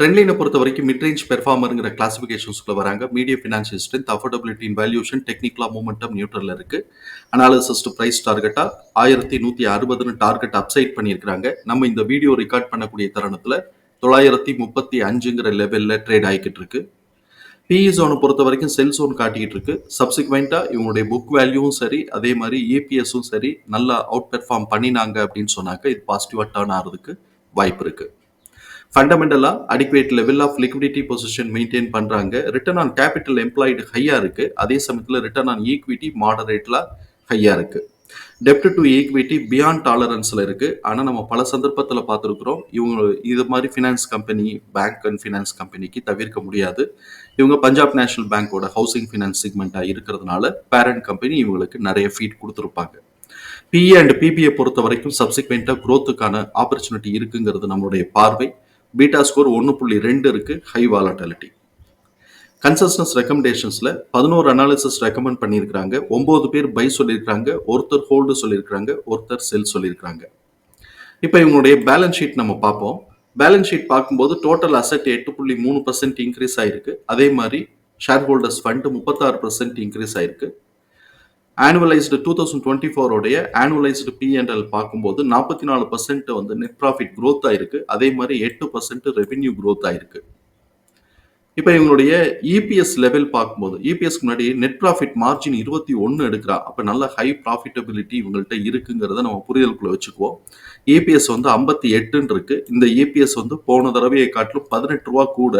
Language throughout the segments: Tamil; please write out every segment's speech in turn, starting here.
ட்ரெண்ட்லைனை பொறுத்த வரைக்கும் மிட் ரேஞ்ச் பெர்ஃபார்மருங்கிற கிளாசிஃபிகேஷன்ஸ்குள்ள வராங்க. Medium financial strength affordability in valuation டெக்னிக்கலாக மூமெண்டம் நியூட்ரலில் இருக்கு. அனாலிசிஸ் டு ப்ரைஸ் டார்கெட்டாக ஆயிரத்தி நூற்றி அறுபதுன்னு டார்கெட் அப்சைட் பண்ணியிருக்கிறாங்க. நம்ம இந்த வீடியோ ரெக்கார்ட் பண்ணக்கூடிய தருணத்தில் தொள்ளாயிரத்தி முப்பத்தி அஞ்சுங்கிற லெவலில் ட்ரேட் ஆகிக்கிட்டு இருக்கு. பிஇ சோனை பொறுத்த வரைக்கும் செல் சோன் காட்டிக்கிட்டு இருக்கு. சப்சிக்வெண்ட்டாக இவங்களுடைய புக் வேல்யூவும் சரி அதே மாதிரி ஏபிஎஸும் சரி நல்லா அவுட் பெர்ஃபார்ம் பண்ணினாங்க அப்படின்னு சொன்னாக்க இது பாசிட்டிவாக டேர்ன் ஆகிறதுக்கு வாய்ப்பு இருக்குது ஃபண்டமெண்டலாக adequate level of liquidity position maintain பண்ணுறாங்க ரிட்டர்ன் ஆன் கேபிட்டல் எம்ப்ளாய்டு ஹையாக இருக்கு. அதே சமயத்தில் ரிட்டர்ன் ஆன் ஈக்விட்டி மாடரேட்டில் ஹையாக இருக்கு. டெப்ட் டு ஈக்விட்டி பியாண்ட் டாலரன்ஸில் இருக்குது ஆனால் நம்ம பல சந்தர்ப்பத்தில் பார்த்துருக்குறோம் இவங்க இது மாதிரி finance company bank and finance கம்பெனிக்கு தவிர்க்க முடியாது. இவங்க பஞ்சாப் நேஷனல் பேங்கோட ஹவுசிங் ஃபினான்ஸ் செக்மெண்ட்டாக இருக்கிறதுனால பேரண்ட் கம்பெனி இவங்களுக்கு நிறைய ஃபீட் கொடுத்துருப்பாங்க. பிஇ அண்ட் பிபிஐ பொறுத்த வரைக்கும் சப்சிக்வெண்ட்டாக க்ரோத்துக்கான ஆப்பர்ச்சுனிட்டி இருக்குங்கிறது நம்மளுடைய பார்வை. பீட்டா ஸ்கோர் ஒன்று புள்ளி ரெண்டு இருக்குது ஹை வாலட்டாலிட்டி கன்சஸ்டன்ஸ் ரெக்கமெண்டேஷன்ஸில் பதினோரு அனாலிசிஸ் ரெக்கமெண்ட் பண்ணியிருக்கிறாங்க. ஒம்பது பேர் பை சொல்லியிருக்கிறாங்க ஒருத்தர் ஹோல்டு சொல்லியிருக்கிறாங்க ஒருத்தர் செல் சொல்லியிருக்கிறாங்க. இப்போ இவங்களுடைய பேலன்ஸ் ஷீட் நம்ம பார்ப்போம். பேலன்ஸ் ஷீட் பார்க்கும்போது டோட்டல் அசெட் எட்டு புள்ளி மூணு பர்சன்ட் இன்க்ரீஸ் ஆயிருக்கு. அதே மாதிரி ஷேர் ஹோல்டர்ஸ் ஃபண்டு முப்பத்தாறு பர்சன்ட் இன்க்ரீஸ் ஆயிருக்கு. ஆனுவலைஸ்டு டூ தௌசண்ட் டுவெண்ட்டி ஃபோருடைய ஆனுவலைஸ்டு பிஎன்எல் பார்க்கும்போது நாற்பத்தி நாலு பர்சன்ட் வந்து நெட் ப்ராஃபிட் க்ரோத் ஆயிருக்கு அதே மாதிரி எட்டு பர்சன்ட் ரெவென்யூ க்ரோத் ஆயிருக்கு இப்போ இவங்களுடைய இபிஎஸ் லெவல் பார்க்கும்போது இபிஎஸ்க்கு முன்னாடி நெட் ப்ராஃபிட் மார்ஜின் இருபத்தி ஒன்று எடுக்கிறா. அப்போ நல்ல ஹை ப்ராஃபிட்டபிலிட்டி இவங்கள்ட்ட இருக்குங்கிறத நம்ம புரிதலுக்குள்ள வச்சுக்குவோம். இபிஎஸ் வந்து ஐம்பத்தி எட்டுன்னு இருக்கு இந்த இபிஎஸ் வந்து போன தடவையை காட்டிலும் பதினெட்டு ரூபா கூட.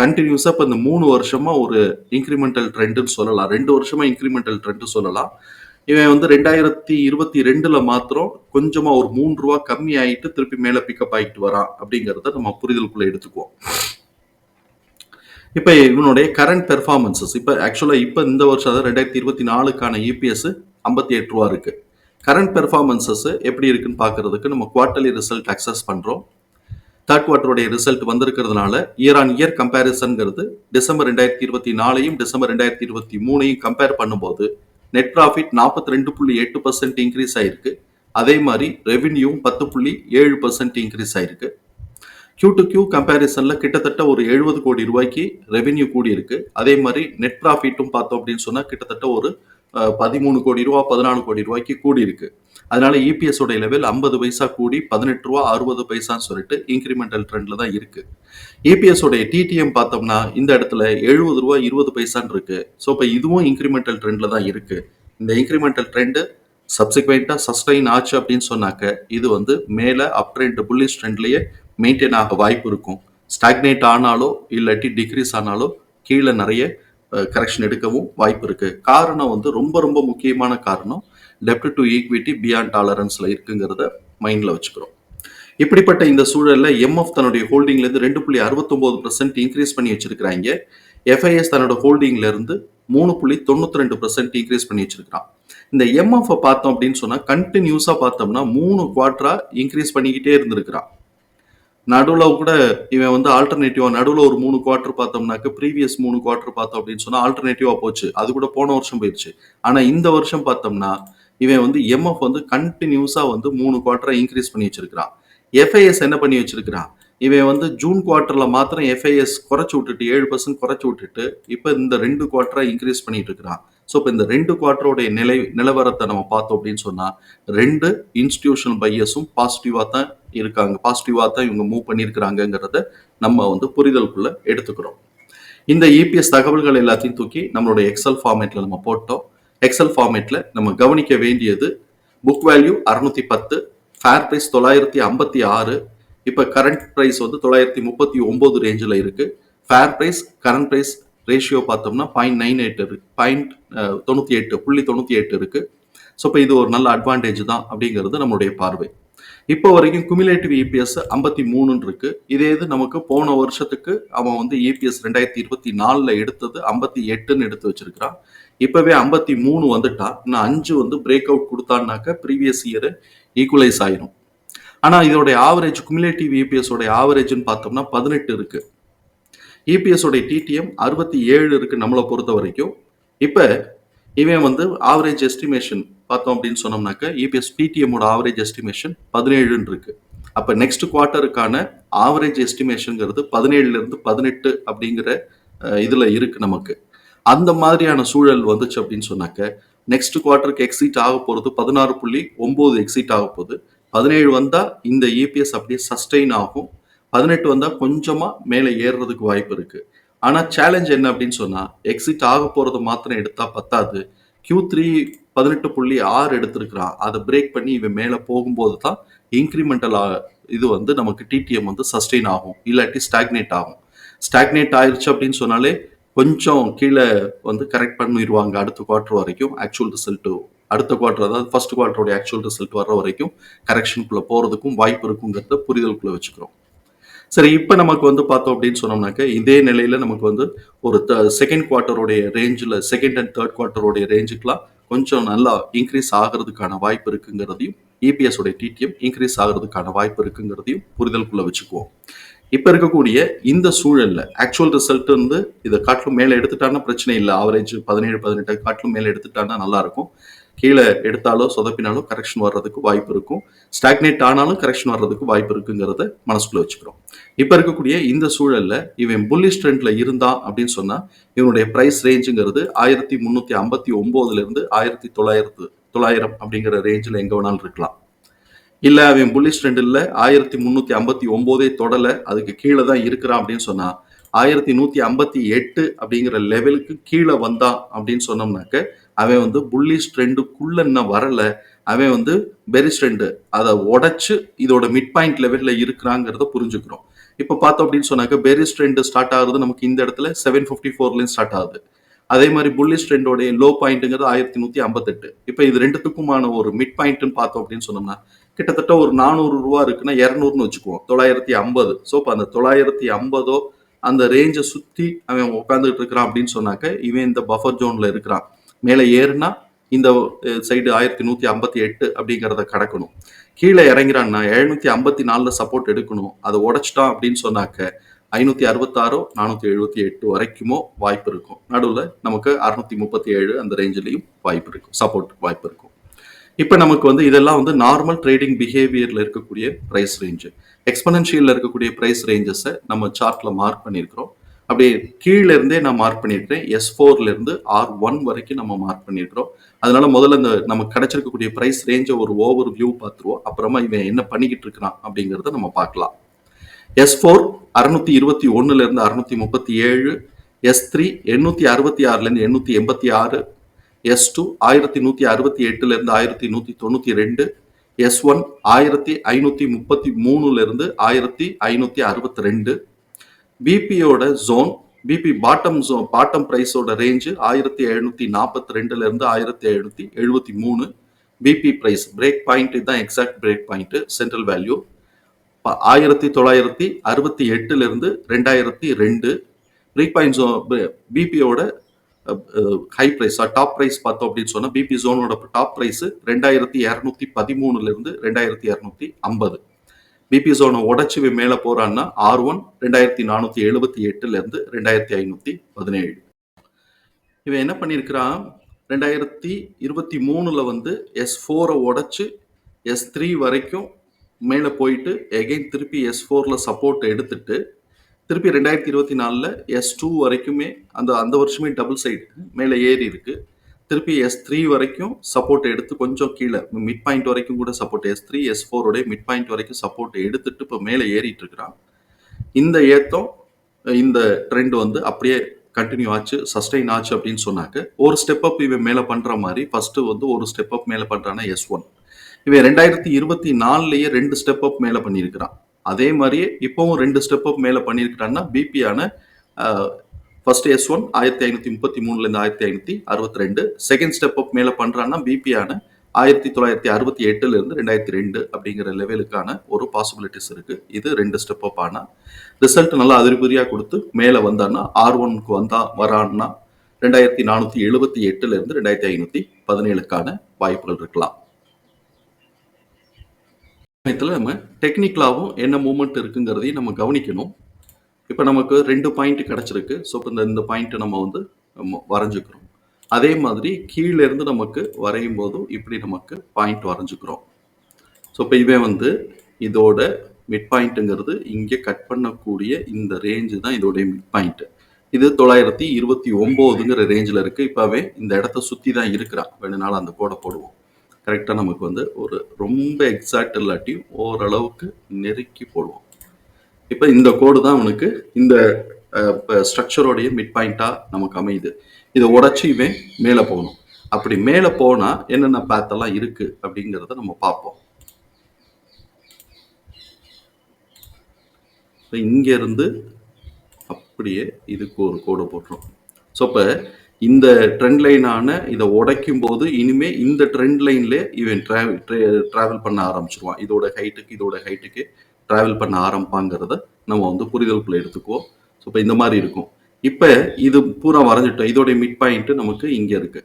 கண்டினியூஸாக இப்போ இந்த மூணு வருஷமா ஒரு இன்க்ரிமெண்டல் ட்ரெண்டுன்னு சொல்லலாம். ரெண்டு வருஷமா இன்க்ரிமெண்டல் ட்ரெண்டு சொல்லலாம். இவன் வந்து ரெண்டாயிரத்தி இருபத்தி ரெண்டுல மாத்திரம் கொஞ்சமா ஒரு மூணு ரூபா கம்மி ஆயிட்டு திருப்பி மேல பிக்கப் ஆகிட்டு வரான் அப்படிங்கிறத நம்ம புரிதலுக்குள்ள எடுத்துக்குவோம். இப்போ இவனுடைய கரண்ட் பெர்ஃபார்மன்சஸ் இப்போ ஆக்சுவலாக இப்போ இந்த வருஷம் அதாவது ரெண்டாயிரத்தி இருபத்தி நாலுக்கான இபிஎஸ் ஐம்பத்தி எட்டு ரூபா இருக்கு. கரண்ட் பெர்ஃபார்மன்சஸ் எப்படி இருக்குன்னு பார்க்கறதுக்கு நம்ம குவார்டர்லி ரிசல்ட் அக்சஸ் பண்ணுறோம் தேர்ட் குவார்டருடைய ரிசல்ட் வந்திருக்கிறதுனால இயர் ஆன் இயர் கம்பேரிசன்ங்கிறது டிசம்பர் ரெண்டாயிரத்தி இருபத்தி நாலையும் டிசம்பர் ரெண்டாயிரத்தி இருபத்தி மூணையும் கம்பேர் பண்ணும்போது நெட் ப்ராஃபிட் நாற்பத்தி ரெண்டு புள்ளி எட்டு பர்சன்ட் இன்க்ரீஸ் ஆயிருக்கு. அதே மாதிரி ரெவின்யூவும் பத்து புள்ளி ஏழு பர்சன்ட் இன்க்ரீஸ் ஆயிருக்கு. கியூ டு கியூ கம்பேரிசனில் கிட்டத்தட்ட ஒரு எழுபது கோடி ரூபாய்க்கு ரெவென்யூ கூடி இருக்கு அதே மாதிரி நெட் ப்ராஃபிட்டும் பார்த்தோம் அப்படின்னு சொன்னால் கிட்டத்தட்ட ஒரு பதிமூணு கோடி ரூபா பதினாலு கோடி ரூபாய்க்கு கூடி இருக்கு அதனால இபிஎஸ் உடைய லெவல் ஐம்பது பைசா கூடி பதினெட்டு ரூபா அறுபது பைசான்னு சொல்லிட்டு இன்க்ரிமெண்டல் ட்ரெண்ட்ல தான் இருக்கு. இபிஎஸ் உடைய டிடிஎம் பார்த்தோம்னா இந்த இடத்துல எழுபது ரூபா இருபது பைசான்னு இருக்கு. ஸோ இப்போ இதுவும் இன்க்ரிமெண்டல் ட்ரெண்ட்ல தான் இருக்கு. இந்த இன்க்ரிமெண்டல் ட்ரெண்டு சப்சிக்வெண்ட்டாக சஸ்டைன் ஆச்சு அப்படின்னு சொன்னாக்க இது வந்து மேலே அப் ட்ரெண்ட் புல்லிஷ் ட்ரெண்ட்லேயே மெயின்டைன் ஆக வாய்ப்பு இருக்கும். ஸ்டாக்னேட் ஆனாலோ இல்லாட்டி டிக்ரீஸ் ஆனாலோ கீழே நிறைய கரெக்ஷன் எடுக்கவும் வாய்ப்பு இருக்கு. காரணம் வந்து ரொம்ப ரொம்ப முக்கியமான காரணம் டெப்ட் டு ஈக்விட்டி பியாண்ட் டாலரன்ஸ்ல இருக்குங்கிறத மைண்ட்ல வச்சுக்கிறோம். இப்படிப்பட்ட இந்த சூழல்ல எம்எஃப் தன்னுடைய ஹோல்டிங்ல இருந்து ரெண்டு புள்ளி அறுபத்தொன்பது பர்சன்ட் இன்க்ரீஸ் பண்ணி வச்சிருக்கிறாங்க. எஃப்ஐஎஸ் தன்னோட ஹோல்டிங்ல இருந்து மூணு புள்ளி தொண்ணூத்தி ரெண்டு பர்சன்ட் இன்க்ரீஸ் பண்ணி வச்சிருக்கான் இந்த எம்எஃப் பார்த்தோம் அப்படின்னு சொன்னா கண்டினியூஸா பார்த்தோம்னா மூணு குவார்டரா இன்க்ரீஸ் பண்ணிக்கிட்டே இருந்திருக்கிறான். நடுவில் கூட இவன் வந்து ஆல்டர்னேட்டிவா நடுவில் ஒரு மூணு குவார்டர் பார்த்தோம்னாக்க ப்ரீவியஸ் மூணு குவார்டர் பார்த்தோம் அப்படின்னு சொன்னால் ஆல்டர்னேட்டிவா போச்சு. அது கூட போன வருஷம் போயிடுச்சு ஆனால் இந்த வருஷம் பார்த்தோம்னா இவன் வந்து எம்எஃப் வந்து கண்டினியூஸா வந்து மூணு குவார்டரா இன்க்ரீஸ் பண்ணி வச்சிருக்கிறான். எஃப்ஐஎஸ் என்ன பண்ணி வச்சிருக்கிறான்? இவன் வந்து ஜூன் குவார்ட்டரில் மாத்திரம் எஃப்ஐஎஸ் குறைச்சி விட்டுட்டு ஏழு பர்சன்ட் குறைச்சி விட்டுட்டு இப்போ இந்த ரெண்டு குவார்ட்டரை இன்க்ரீஸ் பண்ணிட்டு இருக்கிறான். ஸோ இப்போ இந்த ரெண்டு குவார்ட்டருடைய நிலை நிலவரத்தை நம்ம பார்த்தோம் அப்படின்னு சொன்னால் ரெண்டு இன்ஸ்டிடியூஷனல் பையஸும் பாசிட்டிவாக தான் இருக்காங்க. பாசிட்டிவாக தான் இவங்க மூவ் பண்ணியிருக்கிறாங்கிறத நம்ம வந்து புரிதலுக்குள்ள எடுத்துக்கிறோம். இந்த இபிஎஸ் தகவல்கள் எல்லாத்தையும் தூக்கி நம்மளுடைய எக்ஸல் ஃபார்மேட்டில் நம்ம போட்டோம். எக்ஸல் ஃபார்மேட்டில் நம்ம கவனிக்க வேண்டியது புக் வேல்யூ அறுநூத்தி பத்து ஃபேர் ப்ரைஸ் தொள்ளாயிரத்தி ஐம்பத்தி ஆறு இப்போ கரண்ட் ப்ரைஸ் வந்து தொள்ளாயிரத்தி முப்பத்தி ஒம்பது ரேஞ்சில் இருக்கு. Fair price current price ratio பார்த்தோம்னா பாயிண்ட் நைன் எயிட் இருக்கு. பாயிண்ட் தொண்ணூற்றி எட்டு புள்ளி தொண்ணூற்றி எட்டு இருக்கு. ஸோ இப்போ இது ஒரு நல்ல அட்வான்டேஜ் தான் அப்படிங்கிறது நம்மளுடைய பார்வை. இப்போ வரைக்கும் குமிலேட்டிவ் இபிஎஸ் ஐம்பத்தி மூணுன்னு இருக்கு. இதே இது நமக்கு போன வருஷத்துக்கு அவன் வந்து இபிஎஸ் ரெண்டாயிரத்தி இருபத்தி நாலில் எடுத்தது ஐம்பத்தி எட்டுன்னு எடுத்து வச்சிருக்கிறான். இப்போவே ஐம்பத்தி மூணு வந்துட்டா. இன்னும் அஞ்சு வந்து பிரேக் அவுட் கொடுத்தான்னாக்க ப்ரீவியஸ் இயர் ஈக்குவலைஸ் ஆயிரும். ஆனால் இதோடைய ஆவரேஜ் குமிலேட்டிவ் இபிஎஸோடைய ஆவரேஜ்னு பார்த்தோம்னா பதினெட்டு இருக்கு. இபிஎஸோடைய டிடிஎம் அறுபத்தி ஏழு இருக்கு நம்மளை பொறுத்த வரைக்கும். இப்போ இவன் வந்து ஆவரேஜ் எஸ்டிமேஷன் பார்த்தோம் அப்படின்னு சொன்னோம்னாக்க இபிஎஸ் பிடிஎம்மோட ஆவரேஜ் எஸ்டிமேஷன் பதினேழுன்னு இருக்கு. அப்போ நெக்ஸ்ட் குவார்ட்டருக்கான ஆவரேஜ் எஸ்டிமேஷனுங்கிறது பதினேழுல இருந்து பதினெட்டு அப்படிங்கிற இதில் இருக்கு நமக்கு. அந்த மாதிரியான சூழல் வந்துச்சு அப்படின்னு சொன்னாக்க நெக்ஸ்ட் குவார்ட்டருக்கு எக்ஸிட் ஆக போகிறது பதினாறு புள்ளி ஒம்பது எக்ஸிட் ஆக போகுது. பதினேழு வந்தால் இந்த இபிஎஸ் அப்படியே சஸ்டெயின் ஆகும். பதினெட்டு வந்தால் கொஞ்சமாக மேலே ஏறுறதுக்கு வாய்ப்பு இருக்குது ஆனால் சேலஞ்ச் என்ன அப்படின்னு சொன்னால் எக்ஸிட் ஆக போகிறது மாத்திரம் எடுத்தால் பத்தாது. கியூ த்ரீ பதினெட்டு புள்ளி ஆறு எடுத்திருக்கிறான். அதை பிரேக் பண்ணி இவன் மேலே போகும்போது தான் இன்க்ரிமெண்டல் இது வந்து நமக்கு டிடிஎம் வந்து சஸ்டெயின் ஆகும். இல்லாட்டி ஸ்டாக்னேட் ஆகும். ஸ்டாக்னேட் ஆயிடுச்சு அப்படின்னு சொன்னாலே கொஞ்சம் கீழே வந்து கரெக்ட் பண்ணிடுவாங்க அடுத்த குவார்டர் வரைக்கும். ஆக்சுவல் ரிசல்ட்டு அடுத்த குவார்டர் அதாவது ஃபர்ஸ்ட் குவார்டருடைய ஆக்சுவல் ரிசல்ட் வர்ற வரைக்கும் கரெக்ஷனுக்குள்ளே போகிறதுக்கும் வாய்ப்பு இருக்குங்கிறத புரிதலுக்குள்ளே வச்சுக்கிறோம். சரி இப்போ நமக்கு வந்து பார்த்தோம் அப்படின்னு சொன்னோம்னாக்க இதே நிலையில நமக்கு வந்து ஒரு செகண்ட் குவார்ட்டருடைய ரேஞ்சில் செகண்ட் அண்ட் தேர்ட் குவார்ட்டருடைய ரேஞ்சுக்கெலாம் கொஞ்சம் நல்லா இன்க்ரீஸ் ஆகிறதுக்கான வாய்ப்பு இருக்குங்கிறதையும் இபிஎஸ் உடைய டிடிஎம் இன்க்ரீஸ் ஆகிறதுக்கான வாய்ப்பு இருக்குங்கிறதையும் புரிதலுக்குள்ள வச்சுக்குவோம். இப்போ இருக்கக்கூடிய இந்த சூழலில் ஆக்சுவல் ரிசல்ட் வந்து இதை காட்டிலும் மேலே எடுத்துட்டான்னா பிரச்சனை இல்லை. ஆவரேஜ் பதினேழு பதினெட்டு காட்டிலும் மேலே எடுத்துட்டான்னா நல்லா இருக்கும். கீழே எடுத்தாலோ சொதப்பினாலோ கரெக்ஷன் வர்றதுக்கு வாய்ப்பு இருக்கும். ஸ்டாக்னேட் ஆனாலும் கரெக்ஷன் வர்றதுக்கு வாய்ப்பு இருக்குங்கிறத மனசுக்குள்ள வச்சுக்கிறோம். இப்போ இருக்கக்கூடிய இந்த சூழல்ல இவன் புல்லிஷ் ட்ரெண்ட்ல இருந்தான் அப்படின்னு சொன்னா இவனுடைய பிரைஸ் ரேஞ்சுங்கிறது ஆயிரத்தி முந்நூற்றி ஐம்பத்தி ஒன்பதுல இருந்து ஆயிரத்தி தொள்ளாயிரத்து தொள்ளாயிரம் அப்படிங்கிற ரேஞ்சில் எங்க வேணாலும் இருக்கலாம். இல்லை அவன் புல்லிஷ் ட்ரெண்டில் ஆயிரத்தி முந்நூற்றி ஐம்பத்தி ஒம்போதே தொடலை அதுக்கு கீழே தான் இருக்கிறான் அப்படின்னு சொன்னா ஆயிரத்தி நூற்றி ஐம்பத்தி எட்டு அப்படிங்கிற லெவலுக்கு கீழே வந்தான் அப்படின்னு சொன்னோம்னாக்க அவன் வந்து புள்ளிஷ் ட்ரெண்டுக்குள்ள இன்னும் வரல. அவன் வந்து பெரிஸ் ட்ரெண்டு அதை உடைச்சு இதோட மிட் பாயிண்ட் லெவலில் இருக்கிறாங்கிறத புரிஞ்சுக்கிறோம். இப்போ பார்த்தோம் அப்படின்னு சொன்னாக்க பெரிஸ் ட்ரெண்டு ஸ்டார்ட் ஆகுறது நமக்கு இந்த இடத்துல செவன் ஃபிஃப்டி ஃபோர்லேயும் ஸ்டார்ட் ஆகுது. அதே மாதிரி புல்லிஷ் ட்ரெண்டோடைய லோ பாயிண்ட்டுங்கிறது ஆயிரத்தி நூற்றி ஐம்பத்தெட்டு. இப்போ இது ரெண்டுத்துக்குமான ஒரு மிட் பாயிண்ட்னு பார்த்தோம் அப்படின்னு சொன்னோம்னா கிட்டத்தட்ட ஒரு நானூறு ரூபா இருக்குன்னா இரநூறுன்னு வச்சுக்குவோம் தொள்ளாயிரத்தி ஐம்பது. ஸோ இப்போ அந்த தொள்ளாயிரத்தி ஐம்பதோ அந்த ரேஞ்சை சுற்றி அவன் உட்காந்துட்டு இருக்கிறான் அப்படின்னு சொன்னாக்க இவன் இந்த பஃபர் ஜோனில் இருக்கிறான். மேலே ஏறுனா இந்த சைடு ஆயிரத்தி நூற்றி ஐம்பத்தி எட்டு அப்படிங்கிறத கடக்கணும். கீழே இறங்கிறான்னா எழுநூத்தி ஐம்பத்தி நாலில் சப்போர்ட் எடுக்கணும். அதை உடைச்சிட்டான் அப்படின்னு சொன்னாக்க ஐநூற்றி அறுபத்தாறோ நானூற்றி எழுபத்தி எட்டு வரைக்குமோ வாய்ப்பு இருக்கும். நடுவில் நமக்கு அறுநூத்தி முப்பத்தி ஏழு அந்த ரேஞ்சிலையும் வாய்ப்பு இருக்கும். சப்போர்ட் வாய்ப்பு இருக்கும். இப்போ நமக்கு வந்து இதெல்லாம் வந்து நார்மல் ட்ரேடிங் பிஹேவியரில் இருக்கக்கூடிய ப்ரைஸ் ரேஞ்சு எக்ஸ்பனன்ஷியலில் இருக்கக்கூடிய ப்ரைஸ் ரேஞ்சஸை நம்ம சார்ட்டில் மார்க் பண்ணியிருக்கிறோம். அப்படியே கீழே இருந்தே நான் மார்க் பண்ணியிருக்கிறேன். எஸ் ஃபோர்லேருந்து ஆர் ஒன் வரைக்கும் நம்ம மார்க் பண்ணிடுறோம் அதனால முதல்ல இந்த நமக்கு கிடைச்சிருக்கக்கூடிய ப்ரைஸ் ரேஞ்சை ஒரு ஓவர் வியூ பார்த்துருவோம். அப்புறமா இவன் என்ன பண்ணிக்கிட்டு இருக்கிறான் அப்படிங்கிறத நம்ம பார்க்கலாம். எஸ் ஃபோர் அறுநூத்தி இருபத்தி ஒன்னுலேருந்து அறுநூத்தி முப்பத்தி ஏழு எஸ் த்ரீ எண்ணூத்தி அறுபத்தி ஆறுலேருந்து எண்ணூற்றி எண்பத்தி ஆறு எஸ் டூ ஆயிரத்தி நூற்றி அறுபத்தி எட்டுலேருந்து ஆயிரத்தி நூற்றி தொண்ணூற்றி ரெண்டு எஸ் ஒன் ஆயிரத்தி ஐநூற்றி முப்பத்தி மூணுலேருந்து ஆயிரத்தி ஐநூற்றி அறுபத்தி ரெண்டு பிபியோட zone PP bottom zone bottom ப்ரைஸோட range ஆயிரத்தி எழுநூத்தி நாற்பத்தி ரெண்டுல இருந்து ஆயிரத்தி எழுநூத்தி எழுபத்தி மூணு. பிபி ப்ரைஸ் பிரேக் பாயிண்ட் தான் exact break point central value ஆயிரத்தி தொள்ளாயிரத்தி அறுபத்தி எட்டுல இருந்து ரெண்டாயிரத்தி ரெண்டு. பிரேக் பாயிண்ட் ஜோ பிபியோட ஹை ப்ரைஸ் டாப் ப்ரைஸ் பார்த்தோம் அப்படின்னு சொன்னா பிபி ஜோனோட டாப் ப்ரைஸ் ரெண்டாயிரத்தி இரநூத்தி பதிமூணுல இருந்து ரெண்டாயிரத்தி இரநூத்தி ஐம்பது. பிபி சோனை உடச்சி இவன் மேலே போறான்னா ஆர் ஒன் ரெண்டாயிரத்தி நானூற்றி எழுபத்தி எட்டுலேருந்து ரெண்டாயிரத்தி ஐநூற்றி பதினேழு. இவன் என்ன பண்ணியிருக்கிறான்? ரெண்டாயிரத்தி இருபத்தி மூணில் வந்து எஸ் ஃபோரை உடச்சி எஸ் த்ரீ வரைக்கும் மேலே போயிட்டு எகெயின் திருப்பி எஸ் ஃபோரில் சப்போர்ட் எடுத்துட்டு திருப்பி ரெண்டாயிரத்தி இருபத்தி நாலில் எஸ் டூ வரைக்குமே அந்த அந்த வருஷமே டபுள் சைடு மேலே ஏறி இருக்குது திருப்பி எஸ் த்ரீ வரைக்கும் சப்போர்ட் எடுத்து கொஞ்சம் கீழே மிட் பாயிண்ட் வரைக்கும் கூட சப்போர்ட் எஸ் த்ரீ எஸ் ஃபோரோடைய மிட் பாயிண்ட் வரைக்கும் சப்போர்ட் எடுத்துட்டு இப்போ மேலே ஏறிட்டு இருக்கிறான். இந்த ஏத்தம் இந்த ட்ரெண்ட் வந்து அப்படியே கண்டினியூ ஆச்சு சஸ்டெயின் ஆச்சு அப்படின்னு சொன்னாக்க ஒரு ஸ்டெப் அப் இவன் மேலே பண்ணுற மாதிரி ஃபர்ஸ்ட் வந்து ஒரு ஸ்டெப் அப் மேலே பண்ணுறான்னா எஸ் ஒன் இவன் ரெண்டாயிரத்தி இருபத்தி நாலுலேயே ரெண்டு ஸ்டெப் அப் மேலே பண்ணியிருக்கிறான். அதே மாதிரியே இப்போவும் ரெண்டு ஸ்டெப் அப் மேலே பண்ணியிருக்கிறான்னா பிபியான ஃபர்ஸ்ட் எஸ் ஒன் ஆயிரத்தி ஐநூற்றி முப்பத்தி மூணுலேருந்து ஆயிரத்தி ஐநூற்றி அறுபத்தி ரெண்டு. செகண்ட் ஸ்டெப் அப் மேலே பண்ணுறான்னா பிபியான ஆயிரத்தி தொள்ளாயிரத்தி அறுபத்தி எட்டுலேருந்து ரெண்டாயிரத்தி ரெண்டு அப்படிங்கிற லெவலுக்கான ஒரு பாசிபிலிட்டிஸ் இருக்குது இது ரெண்டு ஸ்டெப் அப் ஆனால் ரிசல்ட் நல்லா அதிர்பதியா கொடுத்து மேலே வந்தான்னா ஆர் ஒன்க்கு வந்தா வரான்னா ரெண்டாயிரத்தி நானூத்தி எழுபத்தி எட்டுலேருந்து ரெண்டாயிரத்தி ஐநூத்தி பதினேழுக்கான வாய்ப்புகள் இருக்கலாம். சமயத்தில் நம்ம டெக்னிக்கலாகவும் என்ன மூமெண்ட் இருக்குங்கிறதையும் நம்ம கவனிக்கணும். இப்போ நமக்கு ரெண்டு பாயிண்ட் கிடச்சிருக்கு. ஸோ இப்போ இந்த இந்த பாயிண்ட்டை நம்ம வந்து நம்ம அதே மாதிரி கீழேருந்து நமக்கு வரையும் போதும் இப்படி நமக்கு பாயிண்ட் வரைஞ்சிக்கிறோம். ஸோ இப்போ இவன் வந்து இதோட மிட் பாயிண்ட்டுங்கிறது இங்கே கட் பண்ணக்கூடிய இந்த ரேஞ்சு தான் இதோடைய மிட் பாயிண்ட்டு இது தொள்ளாயிரத்தி இருபத்தி ஒம்போதுங்கிற ரேஞ்சில் இருக்குது இப்போவே இந்த இடத்த சுற்றி தான் இருக்கிறான். வேணுனாலும் அந்த கோடை போடுவோம். கரெக்டாக நமக்கு வந்து ஒரு ரொம்ப எக்ஸாக்ட் இல்லாட்டியும் ஓரளவுக்கு நெருக்கி போடுவோம். இப்போ இந்த கோடு தான் அவனுக்கு இந்த ஸ்ட்ரக்சரோடைய மிட் பாயிண்ட்டாக நமக்கு அமையுது. இதை உடச்சி இவன் மேலே போகணும். அப்படி மேலே போனால் என்னென்ன பேத்தெல்லாம் இருக்குது அப்படிங்கிறத நம்ம பார்ப்போம். இப்போ இங்கேருந்து அப்படியே இதுக்கு ஒரு கோடு போட்டுரும். ஸோ இப்போ இந்த ட்ரெண்ட் லைனான இதை உடைக்கும் போது இனிமே இந்த ட்ரெண்ட் லைன்ல இவன் ட்ராவல் ட்ராவல் பண்ண ஆரம்பிச்சிருவான். இதோட ஹைட்டுக்கு இதோட ஹைட்டுக்கு ட்ராவல் பண்ண ஆரம்பிப்பாங்கிறத நம்ம வந்து புரிதலுக்குள்ள எடுத்துக்குவோம். ஸோ இப்போ இந்த மாதிரி இருக்கும். இப்போ இது பூரா வரைஞ்சிட்டோம். இதோட மிட் பாயிண்ட் நமக்கு இங்கே இருக்கு.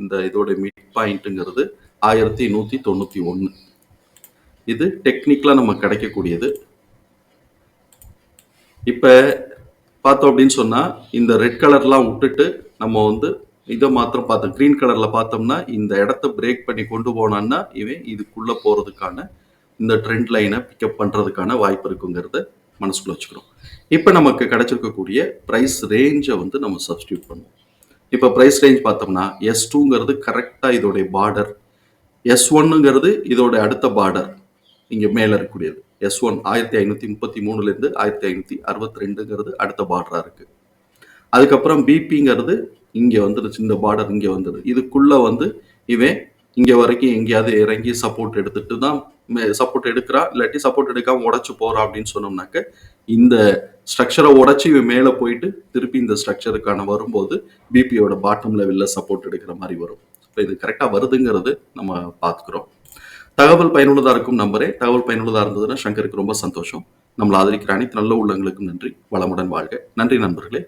இந்த இதோட மிட் பாயிண்ட்டுங்கிறது ஆயிரத்தி நூற்றி தொண்ணூற்றி ஒன்று இது டெக்னிக்கலாக நம்ம கிடைக்கக்கூடியது. இப்போ பார்த்தோம் அப்படின்னு சொன்னால் இந்த ரெட் கலர்லாம் விட்டுட்டு நம்ம வந்து இதை மாத்திரம் பார்த்தோம். க்ரீன் கலரில் பார்த்தோம்னா இந்த இடத்த பிரேக் பண்ணி கொண்டு போனான்னா இவன் இதுக்குள்ளே போகிறதுக்கான இந்த ட்ரெண்ட் லைனை பிக்கப் பண்ணுறதுக்கான வாய்ப்பு இருக்குங்கிறத மனசுக்குள்ள வச்சுக்கிறோம். இப்போ நமக்கு கிடைச்சிருக்கக்கூடிய ப்ரைஸ் ரேஞ்சை வந்து நம்ம சப்ஸ்டியூட் பண்ணுவோம். இப்போ ப்ரைஸ் ரேஞ்ச் பார்த்தோம்னா எஸ் டூங்கிறது கரெக்டாக இதோடைய பார்டர் எஸ் ஒன்னுங்கிறது இதோட அடுத்த பார்டர் இங்கே மேலே இருக்கக்கூடியது. எஸ் ஒன் ஆயிரத்தி ஐநூற்றி முப்பத்தி மூணுலேருந்து ஆயிரத்தி ஐநூற்றி அறுபத்தி ரெண்டுங்கிறது அடுத்த பார்டராக இருக்குது அதுக்கப்புறம் பிபிங்கிறது இங்கே வந்துருச்சு இந்த பார்டர் இங்கே வந்துடுது இதுக்குள்ளே வந்து இவன் இங்கே வரைக்கும் எங்கேயாவது இறங்கி சப்போர்ட் எடுத்துட்டு தான் சப்போர்ட் எடுக்கிறா இல்லாட்டி சப்போர்ட் எடுக்காம உடச்சு போறா அப்படின்னு சொன்னோம்னாக்க இந்த ஸ்ட்ரக்சரை உடச்சி மேலே போயிட்டு திருப்பி இந்த ஸ்ட்ரக்சருக்கான வரும்போது பிபியோட பாட்டம் லெவலில் சப்போர்ட் எடுக்கிற மாதிரி வரும். இப்போ இது கரெக்டாக வருதுங்கிறது நம்ம பார்த்துக்கிறோம். தகவல் பயனுள்ளதாக இருக்கும் நம்பரே தகவல் பயனுள்ளதாக இருந்ததுன்னா சங்கருக்கு ரொம்ப சந்தோஷம். நம்மளை ஆதரிக்கிற அனைத்து நல்ல உள்ளங்களுக்கும் நன்றி. வளமுடன் வாழ்க. நன்றி நண்பர்களே.